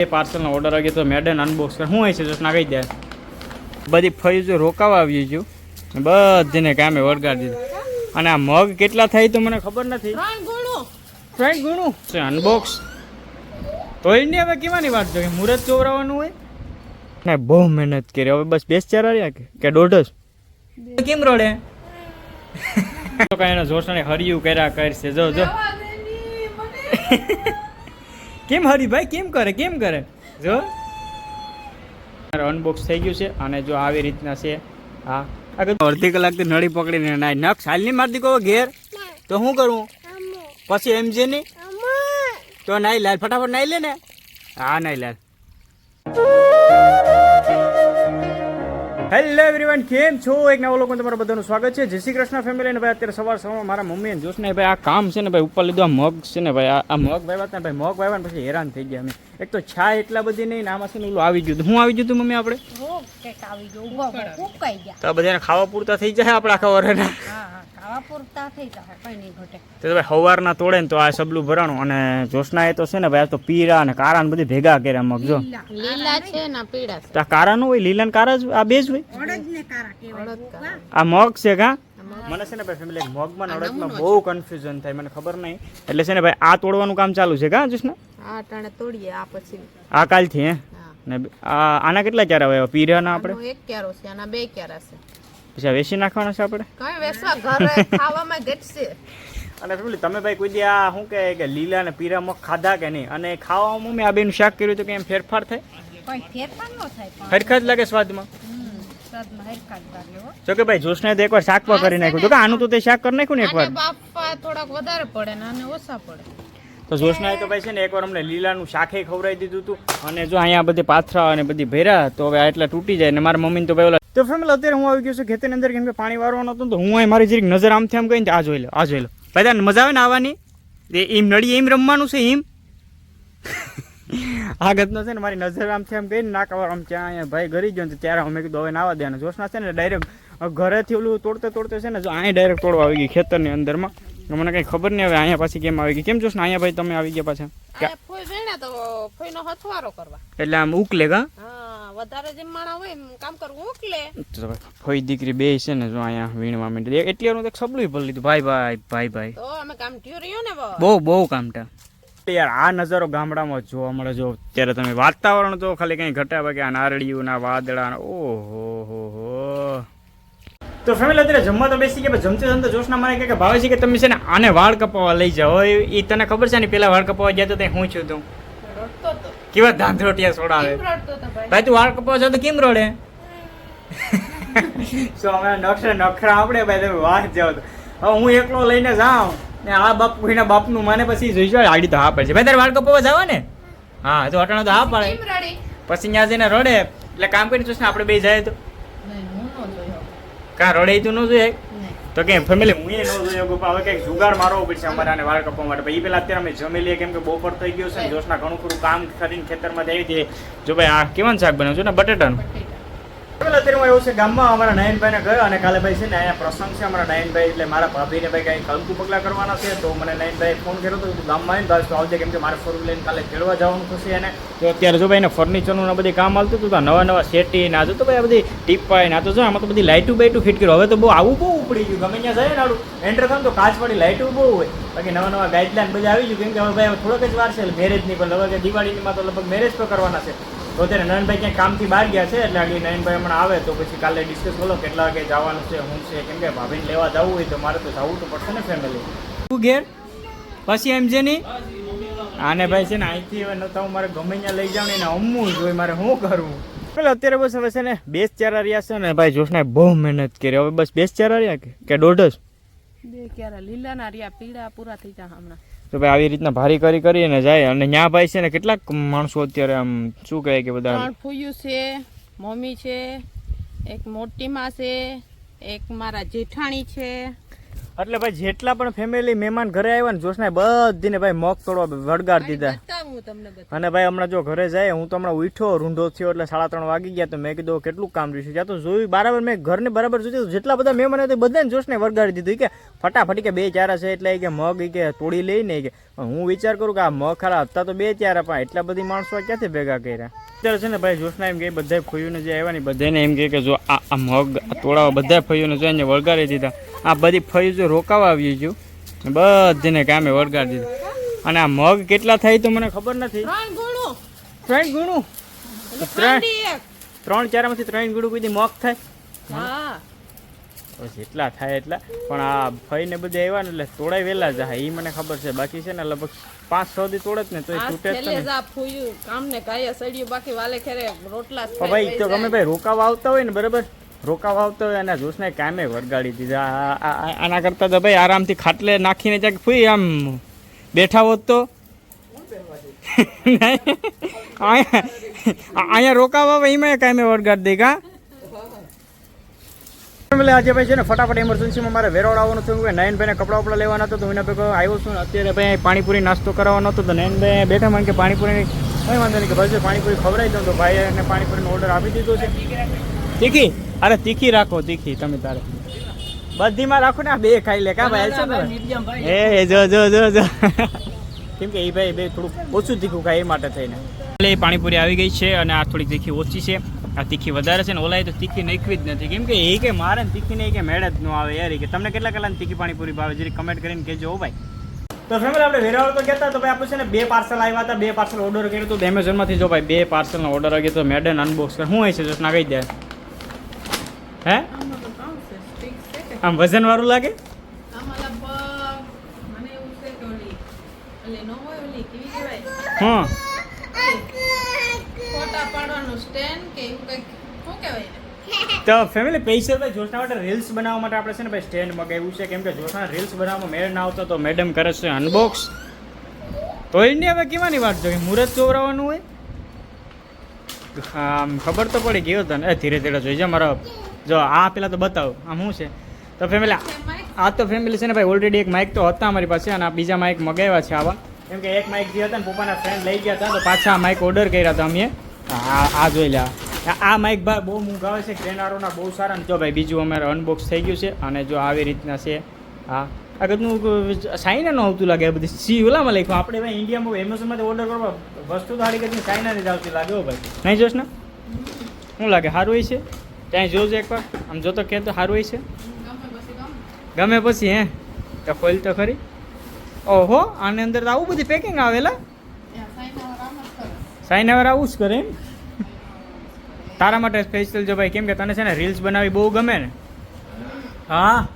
એ પાર્સલનો order આવી તો maiden Unbox કર. શું છે જસ્ટ નાખી દે. બધી ફરીજો રોકાવા આવી છું. બધીને કામે વળગાડી દીધું. અને આ મગ કેટલા થાય તો મને ખબર નથી. ત્રણ ગુણું. છે અનબોક્સ તો નહીં હવે કેવાની વાત કે મુહૂર્ત ચોવરાવાનું હોય? ને બહુ મહેનત કરી. હવે બસ બેસ ચાર રહ્યા કે? કે દોઢ જ? કેમ રડે? તો કઈ એનો જોશને હરિયું કર્યા કરશે. જો જો. કેમ હરીભાઈ કેમ કરે કેમ કરે? જો. અનબોક્સ થઈ ગયું છે અને જો આવી રીતના છે હા. આગળ. અડધી કલાકથી નળી પકડીને નાય નખ સાલની મારતી કહો ઘેર? તો શું કરવું પછી એમજી નહીં? તો નાઈ લાલ ફટાફટ નાઈ લે ને. હા નાઈ લાલ. હેલો એવરીવન કેમ છો? એક નવો લોકો તમારું બધાનું સ્વાગત છે. જય શ્રી કૃષ્ણ ફેમિલી ને ભાઈ અત્યારે સવાર સવારમાં મારા મમ્મી અને જોશને ભાઈ આ કામ છે ને ભાઈ ઉપર લીધું આ મગ છે ને ભાઈ આ મગ ભાઈ વાત ને ભાઈ મગ ભાઈ પછી હેરાન થઈ ગયા અમે. એક તો છા એટલા બધી નહીં ને આમાં છે ને ઓલું આવી ગયું હું આવી ગયું તું મમ્મી આપણે? તો બધાને ખાવા પૂરતા થઈ જાય આપણા આખા વરના હા હા ખાવા પૂરતા થઈ જાય કઈ નહીં ઘટે. તો ભાઈ તોડે ને તો આ સબલું ભરાણું. અને જોશના એ તો છે ને ભાઈ આ તો પીરા અને કારા ને બધી ભેગા કર્યા મગ જો. લીલા. છે ને પીળા કારા નું હોય લીલા ને કારા જ આ બે જ હોય. આ મગ છે કા? મને છે ને ભાઈ ફેમિલી મગમાં અડદમાં બહુ કન્ફ્યુઝન થાય મને ખબર નહીં. એટલે છે ને ભાઈ આ તોડવાનું કામ ચાલુ છે કા જુસના આ ટાણે તોડીએ આ પછી. આ કાલથી હે? ને આના કેટલા ક્યારે આવે પીરાના આપણે? એક ક્યારો છે આના બે ક્યારા છે. પછી વેસી નાખવાના છે આપણે? કઈ વેસવા ઘરે ખાવામાં ઘટશે. અને ફેમિલી તમે ભાઈ કોઈ દી આ શું કહે કે લીલા ને પીરા મગ ખાધા કે નહીં? અને ખાવામાં મેં આ બેનું શાક કર્યું તો કે એમ ફેરફાર થાય? કોઈ ફેરફાર ન થાય ફરખા જ લાગે સ્વાદમાં? જ કે ભાઈ જોશને તો એકવાર શાક પર કરી નાખ્યું. તો કે આનું તો તે શાક કરી નાખ્યું ને એકવાર? વાર થોડાક વધારે પડે ને આને ઓછા પડે. તો જોશનાએ તો ભાઈ છે ને એકવાર અમને લીલાનું શાકે ખવડાવી દીધું હતું અને જો અહીંયા બધી પાથરા અને બધી ભેરા તો હવે એટલા તૂટી જાય ને મારા મમ્મીને તો ભાઈ ઓલા તો ફેમિલી અત્યારે હું આવી ગયો છું ખેતરની અંદર કેમ કે પાણી વારવાનું હતું તો હું અહીં મારી જરીક નજર આમથી આમ ગઈ ને તો આ જોઈ લો આ જોઈ લો. ભાઈ મજા આવે ને આવવાની? એ એમ નડી એમ રમવાનું છે એમ આ ગતનો છે ને મારી નજર આમ છે એમ ને નાકા આમ ત્યાં અહીંયા ભાઈ ગરી ગયો ને ત્યારે અમે કીધું હવે નાવા દે જોશના છે ને ડાયરેક્ટ ઘરેથી ઓલું તોડતે તોડતે છે ને જો અહીંયા ડાયરેક્ટ તોડવા આવી ગઈ ખેતરની અંદરમાં. માં મને કઈ ખબર નહીં હવે અહીંયા પાછી કેમ આવી ગઈ. કેમ જોશ ને અહીંયા ભાઈ તમે આવી ગયા પાછા? એટલે આમ ઉકલે કા? વધારે જેમ માણા હોય કામ કરવું ઉકલે. ફોઈ દીકરી બે છે ને જો અહીંયા વીણવા માંડી. એટલે હું તો સબલું ભરી લીધું. ભાઈ ભાઈ ભાઈ ભાઈ. તો અમે કામ ટ્યું રહ્યું ને બહુ બહુ બહુ કામટા. યાર આ નજારો ગામડામાં જોવા મળે જો ત્યારે તમે વાતાવરણ જો ખાલી કંઈ ઘટ્યા બાકી આ નારળીઓના વાદળા ઓહો હો હો. તો ફેમિલી અત્યારે જમવા તો બેસી ગયા જમતે જમતે જોશના મારે કહે કે ભાવે છે કે તમે છે ને આને વાળ કપાવવા લઈ જાઓ. એ તને ખબર છે ને પેલા વાળ કપાવવા ગયા તો તે હું છું તું? કેવા ધાંધરોટિયા સોડાવે? ભાઈ? તું વાળ કપાવ જાવ તો કેમ રડે? સો અમે નખરા નખરા આપણે ભાઈ તમે વાત જાવ તો. હવે હું એકલો લઈને જાઉં. ને આ બાપ એના બાપનું મને પછી જોઈજો આડી તો હા પડશે ભાઈ તારે વાળ કપાવવા જવા ને? હા તો અટાણો તો હા પડે. પછી ત્યાં જઈને રડે. એટલે કામ કરી જોશ ને આપણે બે જાય તો. નહીં હું ન જોયો. કાં રડે તું ન જોઈએ તો કે ફેમિલી હું એ ન જોયો કે હવે કંઈક જુગાડ મારવો પડશે અમારે આને વાળ કપવા માટે. ભાઈ એ પેલા અત્યારે અમે જમી લઈએ કેમ કે બપોર થઈ ગયો છે ને જોશના ઘણું ખરું કામ કરીને ખેતરમાં આવી હતી. જો ભાઈ આ કેવાનું શાક બનાવ્યું છે ને બટેટાનું? અત્યારે એવું છે ગામમાં. અમારા નયનભાઈને ગયો અને કાલે ભાઈ છે ને અહીંયા પ્રસંગ છે. અમારા નયનભાઈ એટલે મારા ભાભીને ભાઈ કઈ કલકુ પગલા કરવાના છે. તો મને નયનભાઈ ફોન કર્યો હતો ગામમાં આવીને ભાઈ તો આવજે, કેમ કે મારે ફોર લઈને કાલે ખેડવા જવાનું થશે એને. તો અત્યારે જો ભાઈ એને ફર્નિચરનું બધી કામ આવતું હતું નવા નવા સેટી ને આ ભાઈ આ બધી ટીપાઈ ને તો જો આમાં તો બધી લાઇટું બાઇટું ફિટ કર્યું. હવે તો બહુ આવું બહુ ઉપડી ગયું. ગમે ત્યાં જાય ને આડું. એન્ટર થાય તો કાચવાળી લાઇટું બહુ હોય. બાકી નવા નવા ગાઈડલાઈન બધા આવી ગયું. કેમ કે હવે ભાઈ થોડોક જ વાર છે. મેરેજની પણ હવે દિવાળીમાં તો લગભગ મેરેજ તો કરવાના છે. તો અત્યારે નયનભાઈ ક્યાંક કામથી બહાર ગયા છે એટલે આગળ નયનભાઈ હમણાં આવે તો પછી કાલે ડિસ્કસ બોલો કેટલા વાગે જવાનું છે હું છે કેમ કે ભાભીને લેવા જવું હોય તો મારે તો જવું તો પડશે ને ફેમિલી તું ઘેર? પછી એમ છે નહીં? આને ભાઈ છે ને અહીંથી હવે નતા હું મારે ગમે ત્યાં લઈ જાવ ને એને અમવું જોઈએ મારે શું કરવું પેલા અત્યારે બસ હવે છે ને બેસ ચારા રહ્યા છે ને ભાઈ જોશના બહુ મહેનત કરી. હવે બસ બેસ ચારા રહ્યા કે કે દોઢ જ? બે ક્યારા લીલા ના રહ્યા પીળા પૂરા થઈ ગયા હમણાં. તો ભાઈ આવી રીતના ભારી કરી કરીને જાય. અને ત્યાં ભાઈ છે ને કેટલાક માણસો અત્યારે આમ શું કહે કે બધા ફૂયું છે, મમ્મી છે, એક મોટી માં છે, એક મારા જેઠાણી છે. એટલે ભાઈ જેટલા પણ ફેમિલી મહેમાન ઘરે આવ્યા ને જોશને બધીને ભાઈ મોક તોડવા વળગાડ દીધા. અને ભાઈ હમણાં જો ઘરે જાય હું તો હમણાં ઉઠ્યો રૂંઢો થયો એટલે સાડા ત્રણ વાગી ગયા તો મેં કીધું કેટલું કામ રહ્યું છે? ત્યાં તો જોયું બરાબર મેં ઘરને બરાબર જોયું જેટલા બધા મહેમાન હતા બધાને જોશને વળગાડી દીધું. કે ફટાફટી કે બે ચારા છે એટલે કે મગ કે તોડી લઈને ને કે હું વિચાર કરું કે આ મગ ખરા હતા તો બે ચારા પણ એટલા બધી માણસો ક્યાંથી ભેગા કર્યા? અત્યારે છે ને ભાઈ જોશના એમ કે બધા ફોઈઓને જે આવ્યા ને બધાને એમ કે જો આ મગ તોડાવા બધા ફોઈઓને જો એને વળગાડી દીધા. આ બધી ફરીજો રોકાવા આવી ગયું. બધીને કામે વળગાડી દીધું. અને આ મગ કેટલા થાય તો મને ખબર નથી. ત્રણ ગુણું. ત્રણ ત્રણ? ચારમાંથી ત્રણ ચારમાંથી ત્રણ ગુણું કોઈ મગ થાય? જેટલા થાય એટલા. પણ આ ફઈને બધે આવ્યા ને એટલે તોડાઈ વહેલા જાય. એ મને ખબર છે. બાકી છે ને લગભગ પાંચ છ દી તોડે જ ને તો તૂટે જ ને કામ ને કાયા બાકી વાલે ખેરે રોટલા ભાઈ તો ગમે ભાઈ રોકાવા આવતા હોય ને બરાબર? રોકાવા આવતો હોય અને જોશને કામે વળગાડી દીધા. આ- આ- આ- આના કરતાં તો ભાઈ આરામથી ખાટલે નાખીને ક્યાંક ફૂઈ આમ બેઠા હોત તો. અહીંયા અહીંયા રોકાવા એમાં કામે વળગાડી દે કા? એટલે આજે ભાઈ છે ને ફટાફટ ઇમરજન્સીમાં મારે વેરોડ આવવાનું થયું. કે નયનભાઈને કપડાં વપડા લેવાના હતો તો એના ભાઈ આવ્યો છું. ને અત્યારે ભાઈ અહીં પાણીપુરી નાસ્તો કરાવવાનો હતો તો નયનભાઈ બેઠા મને કે પાણીપુરી કંઈ વાંધો નહીં કે ભાઈ પાણીપુરી ખવડાવી દઉં તો ભાઈ એને પાણીપુરીનો ઓર્ડર આપી દીધો છે. તીખી અરે તીખી રાખો તીખી તમે તારે. બધીમાં રાખો ને આ બે ખાઈ લે. કા ભાઈ છે ને એ જો જો જો જો. કેમ કે એ ભાઈ બે થોડુંક ઓછું તીખું ખાય એ માટે થઈને. એટલે એ પાણીપુરી આવી ગઈ છે અને આ થોડીક તીખી ઓછી છે. આ તીખી વધારે છે ને ઓલાએ તો તીખી નાખવી જ નથી. કેમ કે એ કે મારે ને તીખી નહીં કે મેળ જ ન આવે યાર કે. તમને કેટલા કલાક તીખી પાણીપુરી ભાવે? જરી કમેન્ટ કરીને કહેજો ભાઈ. તો ફેમિલી આપણે વેરાવળ તો કહેતા તો ભાઈ આપણે છે ને બે પાર્સલ આવ્યા હતા બે પાર્સલ ઓર્ડર કર્યું હતું એમેઝોનમાંથી જો ભાઈ બે પાર્સલનો ઓર્ડર આવી ગયો તો મેડન અનબોક્સ કર. શું હોય છે જસના કહી દે. હે? આમાં વજન વાળું લાગે? હા? તો ફેમિલી પૈસા ભાઈ જોશના માટે રીલ્સ બનાવવા માટે આપણે છે ને ભાઈ સ્ટેન્ડ મગાવ્યું છે. કેમ કે જોશના રીલ્સ બનાવવામાં મેળ ના આવતો તો મેડમ કરે છે અનબોક્સ તો એને હવે કેવાની વાત જોઈએ? મુહૂર્ત ચોવરાવાનું હોય? આમ ખબર તો પડી ગયો તને ધીરે ધીરે જોઈજે મારો જો, આ પેલા તો બતાવો, આમ શું છે? તો ફેમિલી? આ તો ફેમિલી છે ને ભાઈ ઓલરેડી એક માઇક તો હતા અમારી પાસે અને આ બીજા માઇક મગાવ્યા છે આવા. કેમ કે એક માઇક જે હતા ને પપ્પાના ફ્રેન્ડ લઈ ગયા હતા, તો પાછા માઇક ઓર્ડર કર્યા હતા અમે. આ આ જોઈ લે, આ. માઇક ભાઈ બહુ મૂંઘા છે ટ્રેનરોના બહુ સારા ને. જો ભાઈ, બીજું અમારે અનબોક્સ થઈ ગયું છે અને જો આવી રીતના છે, હા. આગળનું સાઈના ન આવતું લાગે આ બધી. સી ઓલામાં લખ્યું, આપણે ભાઈ ઇન્ડિયામાં એમેઝોનમાંથી ઓર્ડર કરવા વસ્તુ તો હારી કરીને સાઈના જ આવતી લાગે હો ભાઈ. નહીં જોશ ને શું લાગે? સારું હોય છે? ત્યાં જોજો એકવાર. આમ જોતો કે તો સારું હોય છે. ગમે પછી હે. તો ખોલ તો ખરી. ઓહો, આની અંદર તો આવું બધી પેકિંગ આવેલા સાઈન. સાઈનાવર આવું જ કરે એમ. તારા માટે સ્પેશિયલ જો ભાઈ, કેમ કે તને છે ને રીલ્સ બનાવી બહુ ગમે ને. હા.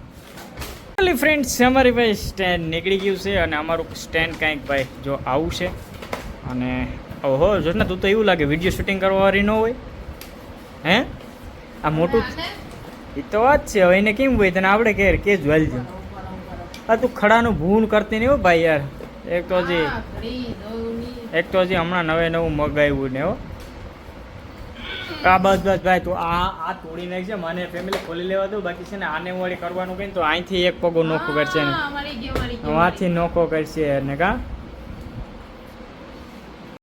ફ્રેન્ડ્સ અમારી ભાઈ સ્ટેન્ડ નીકળી ગયું છે અને અમારું સ્ટેન્ડ કાંઈક ભાઈ જો આવું છે. અને ઓહો, જો ને તું તો એવું લાગે વીડિયો શૂટિંગ કરવાવાળી ન હોય. હે? આ મોટું એ તો વાત છે હવે એને કેમ હોય તને આપણે કે કે જ. આ તું ખડાનું ભૂન કરતી નહીં હો ભાઈ યાર. એક તો દોની. એક તો હજી હમણાં નવે નવું મગાવ્યું ને હો. આ બસ બસ ભાઈ તું આ આ તોડી નાખજે મને ફેમિલી ખોલી લેવા દઉં બાકી છે ને આને વળી કરવાનું કહીને તો અહીંથી એક પગો નોખો કરશે ને. આથી નોખો કરશે ને કા?